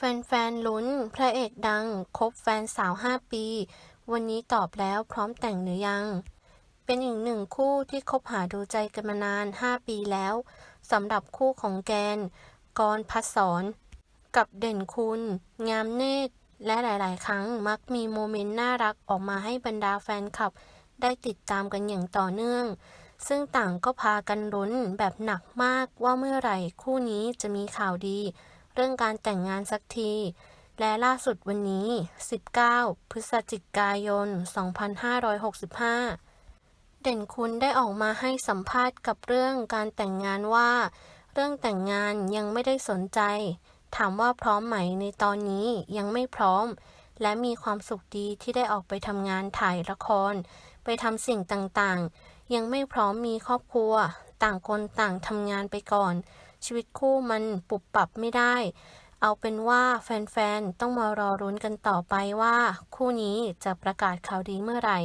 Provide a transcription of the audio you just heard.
แฟนๆ ลุ้น พระเอกดัง คบแฟนสาว 5 ปี วันนี้ตอบแล้วพร้อมแต่งหรือยัง เป็นอีกหนึ่งคู่ที่คบหาดูใจกันมานาน 5 ปีแล้วสำหรับคู่ของแกน กรพัศรกับเด่นคุณ งามเนตร และหลาย ๆ ครั้งมักมีโมเมนต์น่ารักออกมาให้บรรดาแฟนคลับ ได้ติดตามกันอย่างต่อเนื่อง ซึ่งต่างก็พากันลุ้นแบบหนักมากว่าเมื่อไหร่คู่นี้จะมีข่าวดี เรื่องการแต่งงานสักที และล่าสุดวันนี้ 19 พฤศจิกายน 2565 เด่นคุณได้ออกมาให้สัมภาษณ์กับเรื่องการแต่งงานว่า เรื่องแต่งงานยังไม่ได้สนใจ ถามว่าพร้อมไหมในตอนนี้ยังไม่พร้อม และมีความสุขดีที่ได้ออกไปทำงานถ่ายละคร ไปทำสิ่งต่างๆ ยังไม่พร้อมมีครอบครัว ต่างคนต่างทำงานไปก่อน ชีวิตคู่มันปรับปรับไม่ได้ เอาเป็นว่าแฟนๆ ต้องมารอรุ้นกันต่อไปว่า คู่นี้จะประกาศข่าวดีเมื่อไหร่